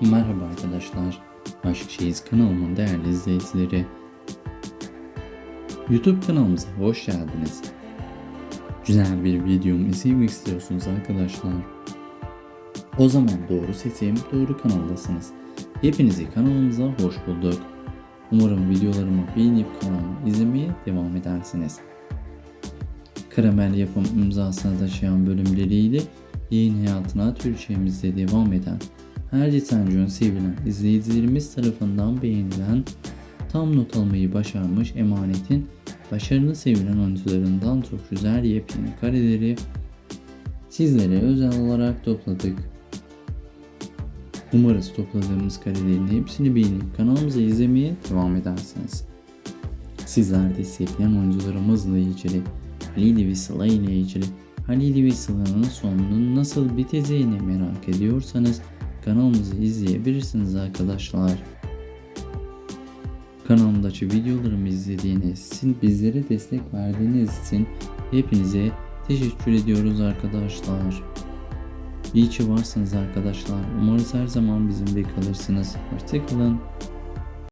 Merhaba arkadaşlar. Aşk Şeyiz kanalımın değerli izleyicileri. YouTube kanalımıza hoş geldiniz. Güzel bir videomu izlemek istiyorsunuz arkadaşlar. O zaman doğru seçim, doğru kanaldasınız. Hepinizi kanalımıza hoş bulduk. Umarım videolarımı beğenip kanalımı izlemeye devam edersiniz. Karamel yapım imzasını taşıyan bölümleriyle yayın hayatına Türkçemizde devam eden her geçen gün sevilen izleyicilerimiz tarafından beğenilen tam not almayı başarmış Emanet'in başarılı sevilen oyuncularından çok güzel yepyeni kareleri sizlere özel olarak topladık. Umarız topladığımız karelerin hepsini beğenip kanalımızı izlemeye devam edersiniz. Sizler de sevilen oyuncularımızla ilgili Halil ve ile ilgili Halil ve sonunun nasıl biteceğini merak ediyorsanız kanalımızı izleyebilirsiniz arkadaşlar. Kanalımdaki videolarımı izlediğiniz için, bizlere destek verdiğiniz için hepinize teşekkür ediyoruz arkadaşlar. İyi ki varsınız arkadaşlar. Umarız her zaman bizimle kalırsınız. Hoşçakalın.